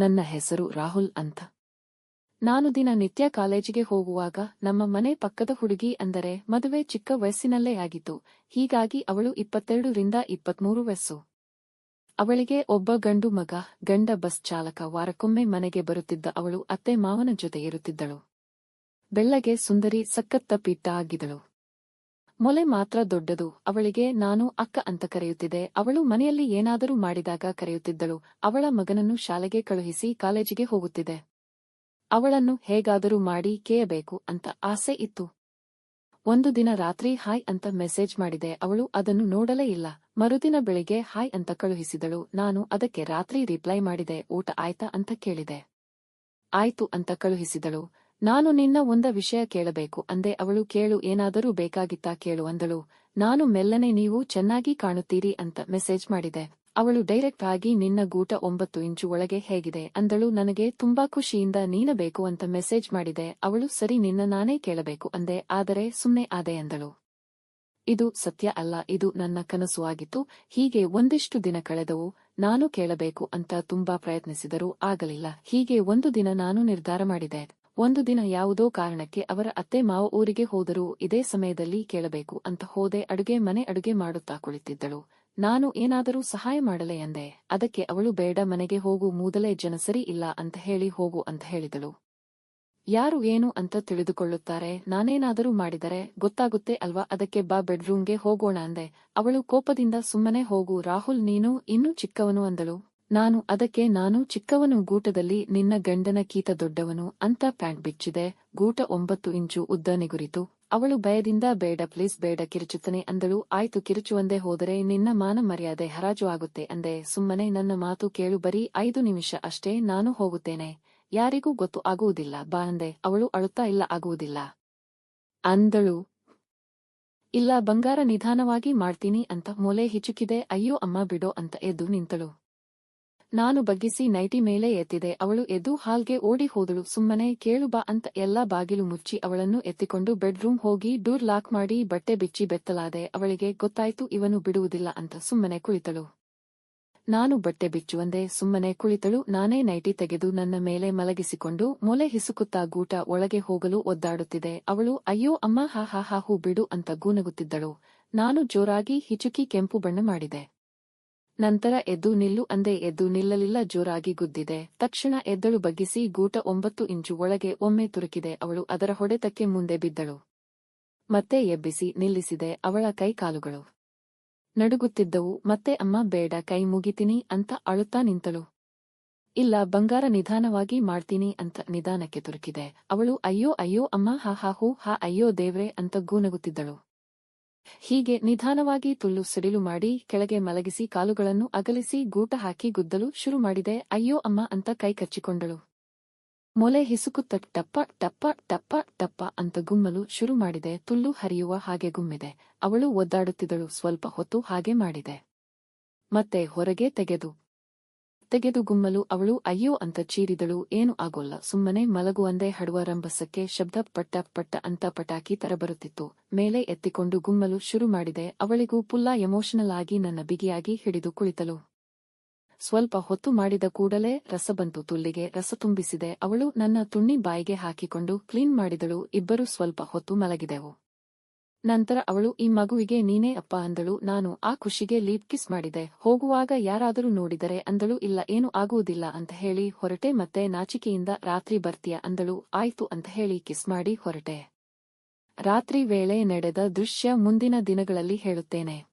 ನನ್ನ ಹೆಸರು ರಾಹುಲ್ ಅಂತ. ನಾನು ದಿನ ನಿತ್ಯ ಕಾಲೇಜಿಗೆ ಹೋಗುವಾಗ ನಮ್ಮ ಮನೆ ಪಕ್ಕದ ಹುಡುಗಿ ಅಂದರೆ ಮದುವೆ ಚಿಕ್ಕ ವಯಸ್ಸಿನಲ್ಲೇ ಆಗಿತ್ತು ಹೀಗಾಗಿ ಅವಳು ಇಪ್ಪತ್ತೆರಡರಿಂದ ಇಪ್ಪತ್ಮೂರು ವಯಸ್ಸು. ಅವಳಿಗೆ ಒಬ್ಬ ಗಂಡು ಮಗ, ಗಂಡ ಬಸ್ ಚಾಲಕ ವಾರಕ್ಕೊಮ್ಮೆ ಮನೆಗೆ ಬರುತ್ತಿದ್ದ ಅವಳು ಅತ್ತೆ ಮಾವನ ಜೊತೆ ಇರುತ್ತಿದ್ದಳು. ಬೆಳ್ಳಗೆ ಸುಂದರಿ ಸಕ್ಕತ್ತ ಪಿಟ್ಟ ಆಗಿದಳು ಮೊಲೆ ಮಾತ್ರ ದೊಡ್ಡದು. ಅವಳಿಗೆ, ನಾನು ಅಕ್ಕ ಅಂತ ಕರೆಯುತ್ತಿದೆ ಅವಳು ಮನೆಯಲ್ಲಿ ಏನಾದರೂ ಮಾಡಿದಾಗ ಕರೆಯುತ್ತಿದ್ದಳು. ಅವಳ ಮಗನನ್ನು ಶಾಲೆಗೆ ಕಳುಹಿಸಿ ಕಾಲೇಜಿಗೆ ಹೋಗುತ್ತಿದೆ ಅವಳನ್ನು ಹೇಗಾದರೂ ಮಾಡಿ ಕೇಯಬೇಕು ಅಂತ ಆಸೆ ಇತ್ತು. ಒಂದು ದಿನ ರಾತ್ರಿ ಹಾಯ್ ಅಂತ ಮೆಸೇಜ್ ಮಾಡಿದೆ. ಅವಳು ಅದನ್ನು ನೋಡಲೇ ಇಲ್ಲ. ಮರುದಿನ ಬೆಳಿಗ್ಗೆ ಹಾಯ್ ಅಂತ ಕಳುಹಿಸಿದಳು. ನಾನು ಅದಕ್ಕೆ ರಾತ್ರಿ ರಿಪ್ಲೈ ಮಾಡಿದೆ. ಊಟ ಆಯ್ತಾ ಅಂತ ಕೇಳಿದೆ. ಆಯ್ತು ಅಂತ ಕಳುಹಿಸಿದಳು. ನಾನು ನಿನ್ನ ಒಂದ ವಿಷಯ ಕೇಳಬೇಕು, ಅಂದೆ ಅವಳು, ಕೇಳು, ಏನಾದರೂ ಬೇಕಾಗಿತ್ತಾ ಕೇಳು ಅಂದಳು. ನಾನು ಮೆಲ್ಲನೆ ನೀವು ಚೆನ್ನಾಗಿ ಕಾಣುತ್ತೀರಿ ಅಂತ ಮೆಸೇಜ್ ಮಾಡಿದೆ. ಅವಳು ಡೈರೆಕ್ಟ್ ಆಗಿ ನಿನ್ನ ಗೂಟ ಒಂಬತ್ತು ಇಂಚು ಒಳಗೆ ಹೇಗಿದೆ, ಅಂದಳು. ನನಗೆ ತುಂಬಾ ಖುಷಿಯಿಂದ ನೀನಬೇಕು ಅಂತ ಮೆಸೇಜ್ ಮಾಡಿದೆ. ಅವಳು, ಸರಿ, ನಿನ್ನ ನಾನೇ ಕೇಳಬೇಕು, ಅಂದೆ. ಆದರೆ ಸುಮ್ಮನೆ ಆದೆ ಅಂದಳು. ಇದು ಸತ್ಯ ಅಲ್ಲ, ಇದು ನನ್ನ ಕನಸು ಆಗಿತ್ತು. ಹೀಗೆ ಒಂದಿಷ್ಟು ದಿನ ಕಳೆದವು. ನಾನು ಕೇಳಬೇಕು ಅಂತ ತುಂಬಾ ಪ್ರಯತ್ನಿಸಿದರೂ ಆಗಲಿಲ್ಲ. ಹೀಗೆ ಒಂದು ದಿನ ನಾನು ನಿರ್ಧಾರ ಮಾಡಿದೆ. ಒಂದು ದಿನ ಯಾವುದೋ ಕಾರಣಕ್ಕೆ ಅವರ ಅತ್ತೆ ಮಾವ ಊರಿಗೆ ಹೋದರೂ ಇದೇ ಸಮಯದಲ್ಲಿ ಕೇಳಬೇಕು ಅಂತ ಹೋದೆ ಅಡುಗೆ ಮನೆ ಅಡುಗೆ ಮಾಡುತ್ತಾ ಕುಳಿತಿದ್ದಳು. ನಾನು ಏನಾದರೂ ಸಹಾಯ ಮಾಡಲೆ ಎಂದೆ. ಅದಕ್ಕೆ ಅವಳು ಬೇಡ, ಮನೆಗೆ ಹೋಗು, ಮೂದಲೇ ಜನ ಸರಿ ಇಲ್ಲ ಅಂತ ಹೇಳಿ ಹೋಗು ಅಂತ ಹೇಳಿದಳು. ಯಾರು ಏನು ಅಂತ ತಿಳಿದುಕೊಳ್ಳುತ್ತಾರೆ, ನಾನೇನಾದರೂ ಮಾಡಿದರೆ ಗೊತ್ತಾಗುತ್ತೆ ಅಲ್ವಾ? ಅದಕ್ಕೆ ಬಾ ಬೆಡ್ರೂಮ್ಗೆ ಹೋಗೋಣ ಅಂದೆ. ಅವಳು ಕೋಪದಿಂದ ಸುಮ್ಮನೆ ಹೋಗು, ರಾಹುಲ್ ನೀನು ಇನ್ನೂ ಚಿಕ್ಕವನು ಅಂದಳು. ನಾನು ಅದಕ್ಕೆ ನಾನು ಚಿಕ್ಕವನು ಗೂಟದಲ್ಲಿ ನಿನ್ನ ಗಂಡನ ಕೀತ ದೊಡ್ಡವನು ಅಂತ ಪ್ಯಾಂಟ್ ಬಿಚ್ಚಿದೆ. ಗೂಟ ಒಂಬತ್ತು ಇಂಚು ಉದ್ದ ನಿಗುರಿತು. ಅವಳು ಭಯದಿಂದ ಬೇಡ ಪ್ಲೀಸ್ ಬೇಡ ಕಿರುಚುತ್ತನೆ ಅಂದಳು. ಆಯ್ತು ಕಿರುಚುವಂದೇ ಹೋದರೆ ನಿನ್ನ ಮಾನ ಮರ್ಯಾದೆ ಹರಾಜು ಆಗುತ್ತೆ ಅಂದೆ. ಸುಮ್ಮನೆ ನನ್ನ ಮಾತು ಕೇಳು ಬರೀ ಐದು ನಿಮಿಷ ಅಷ್ಟೇ ನಾನು ಹೋಗುತ್ತೇನೆ. ಯಾರಿಗೂ ಗೊತ್ತು ಆಗುವುದಿಲ್ಲ, ಬಾ ಅಂದೆ. ಅವಳು ಅಳುತ್ತಾ ಇಲ್ಲ, ಆಗುವುದಿಲ್ಲ. ಅಂದಳು. ಇಲ್ಲ, ಬಂಗಾರ ನಿಧಾನವಾಗಿ ಮಾಡ್ತೀನಿ ಅಂತ ಮೊಲೆ ಹಿಚುಕಿದೆ. ಅಯ್ಯೋ, ಅಮ್ಮ ಬಿಡೋ ಅಂತ ಎದ್ದು ನಿಂತಳು. ನಾನು ಬಗ್ಗಿಸಿ ನೈಟಿ ಮೇಲೆ ಎತ್ತಿದೆ. ಅವಳು ಎದ್ದು ಹಾಲ್ಗೆ ಓಡಿ ಹೋದಳು. ಸುಮ್ಮನೆ ಕೇಳು ಬಾ ಅಂತ ಎಲ್ಲಾ ಬಾಗಿಲು ಮುಚ್ಚಿ ಅವಳನ್ನು ಎತ್ತಿಕೊಂಡು ಬೆಡ್ರೂಮ್ ಹೋಗಿ ಡೋರ್ ಲಾಕ್ ಮಾಡಿ ಬಟ್ಟೆ ಬಿಚ್ಚಿ ಬೆತ್ತಲಾದೆ. ಅವಳಿಗೆ ಗೊತ್ತಾಯ್ತು, ಇವನು ಬಿಡುವುದಿಲ್ಲ ಅಂತ ಸುಮ್ಮನೆ ಕುಳಿತಳು. ನಾನು ಬಟ್ಟೆ ಬಿಚ್ಚುವಂದೆ ಸುಮ್ಮನೆ ಕುಳಿತಳು. ನಾನೇ ನೈಟಿ ತೆಗೆದು ನನ್ನ ಮೇಲೆ ಮಲಗಿಸಿಕೊಂಡು ಮೊಲೆ ಹಿಸುಕುತ್ತಾ ಗೂಟ ಒಳಗೆ ಹೋಗಲು ಒದ್ದಾಡುತ್ತಿದೆ ಅವಳು, ಅಯ್ಯೋ ಅಮ್ಮ, ಹಾ ಹಾ ಹಾ, ಹೂ, ಬಿಡು ಅಂತ ಗೂನಗುತ್ತಿದ್ದಳು. ನಾನು ಜೋರಾಗಿ ಹಿಚುಕಿ ಕೆಂಪು ಬಣ್ಣ ಮಾಡಿದೆ. ನಂತರ ಎದ್ದು ನಿಲ್ಲು ಅಂದೆ ಎದ್ದು ನಿಲ್ಲಲಿಲ್ಲ ಜೋರಾಗಿ ಗುದ್ದಿದೆ. ತಕ್ಷಣ ಎದ್ದಳು ಬಗ್ಗಿಸಿ ಗೂಟ ಒಂಬತ್ತು ಇಂಚು ಒಳಗೆ ಒಮ್ಮೆ ತುರುಕಿದೆ. ಅವಳು ಅದರ ಹೊಡೆತಕ್ಕೆ ಮುಂದೆ ಬಿದ್ದಳು. ಮತ್ತೆ ಎಬ್ಬಿಸಿ ನಿಲ್ಲಿಸಿದೆ ಅವಳ ಕೈ ಕಾಲುಗಳು. ನಡುಗುತ್ತಿದ್ದವು. ಮತ್ತೆ ಅಮ್ಮ ಬೇಡ ಕೈ ಮುಗಿತೀನಿ ಅಂತ ಅಳುತ್ತಾ ನಿಂತಳು. ಇಲ್ಲ ಬಂಗಾರ ನಿಧಾನವಾಗಿ ಮಾಡ್ತೀನಿ ಅಂತ ನಿಧಾನಕ್ಕೆ ತುರುಕಿದೆ. ಅವಳು ಅಯ್ಯೋ ಅಯ್ಯೋ ಅಮ್ಮ ಹಾ ಹಾ ಹೂ ಹಾ ಅಯ್ಯೋ ದೇವ್ರೆ ಅಂತ ಗೂನಗುತ್ತಿದ್ದಳು. ಹೀಗೆ ನಿಧಾನವಾಗಿ ತುಳ್ಳು ಸಿಡಿಲು ಮಾಡಿ ಕೆಳಗೆ ಮಲಗಿಸಿ ಕಾಲುಗಳನ್ನು ಅಗಲಿಸಿ ಗೂಟ ಹಾಕಿ ಗುದ್ದಲು ಶುರು ಮಾಡಿದೆ. ಅಯ್ಯೋ ಅಮ್ಮ ಅಂತ ಕೈ ಕಚ್ಚಿಕೊಂಡಳು. ಮೊಲೆ ಹಿಸುಕುತ್ತ ಟಪ್ಪ ಟಪ್ಪ ಟಪ್ಪ ಟಪ್ಪ ಅಂತ ಗುಮ್ಮಲು ಶುರು ಮಾಡಿದೆ. ತುಳ್ಳು ಹರಿಯುವ ಹಾಗೆ ಗುಮ್ಮಿದೆ. ಅವಳು ಒದ್ದಾಡುತ್ತಿದ್ದಳು. ಸ್ವಲ್ಪ ಹೊತ್ತು ಹಾಗೆ ಮಾಡಿದೆ. ಮತ್ತೆ ಹೊರಗೆ ತೆಗೆದು ತೆಗೆದು ಗುಮ್ಮಲು ಅವಳು, ಅಯ್ಯೋ, ಅಂತ ಚೀರಿದಳು, ಏನು ಆಗೋಲ್ಲ, ಸುಮ್ಮನೆ ಮಲಗುವಂದೇ ಹಡುವ ರಂಭಸಕ್ಕೆ ಶಬ್ದ ಪಟ್ಟ ಪಟ್ಟ ಅಂತ ಪಟಾಕಿ ತರಬರುತ್ತಿತ್ತು. ಮೇಲೆ ಎತ್ತಿಕೊಂಡು ಗುಮ್ಮಲು ಶುರು ಮಾಡಿದೆ, ಅವಳಿಗೂ ಪುಲ್ಲಾ ಎಮೋಷನಲ್ ಆಗಿ ನನ್ನ ಬಿಗಿಯಾಗಿ ಹಿಡಿದು ಕುಳಿತಳು. ಸ್ವಲ್ಪ ಹೊತ್ತು ಮಾಡಿದ ಕೂಡಲೇ ರಸ ಬಂತು, ತುಲ್ಲಿಗೆ ರಸ ತುಂಬಿಸಿದೆ, ಅವಳು ನನ್ನ ತುಣ್ಣಿ ಬಾಯಿಗೆ ಹಾಕಿಕೊಂಡು ಕ್ಲೀನ್ ಮಾಡಿದಳು, ಇಬ್ಬರು ಸ್ವಲ್ಪ ಹೊತ್ತು ಮಲಗಿದೆವು. ನಂತರ ಅವಳು, ಈ ಮಗುವಿಗೆ ನೀನೇ ಅಪ್ಪ ಅಂದಳು. ನಾನು ಆ ಖುಷಿಗೆ ಲೀಪ್ ಕಿಸ್ ಮಾಡಿದೆ. ಹೋಗುವಾಗ ಯಾರಾದರೂ ನೋಡಿದರೆ ಅಂದಳು, ಇಲ್ಲ, ಏನು ಆಗುವುದಿಲ್ಲ ಅಂತ ಹೇಳಿ, ಹೊರಟೆ ಮತ್ತೆ ನಾಚಿಕೆಯಿಂದ ರಾತ್ರಿ ಬರ್ತೀಯ? ಅಂದಳು. ಆಯ್ತು ಅಂತ ಹೇಳಿ ಕಿಸ್ ಮಾಡಿ ಹೊರಟೆ. ರಾತ್ರಿ ವೇಳೆ ನಡೆದ ದೃಶ್ಯ ಮುಂದಿನ ದಿನಗಳಲ್ಲಿ ಹೇಳುತ್ತೇನೆ.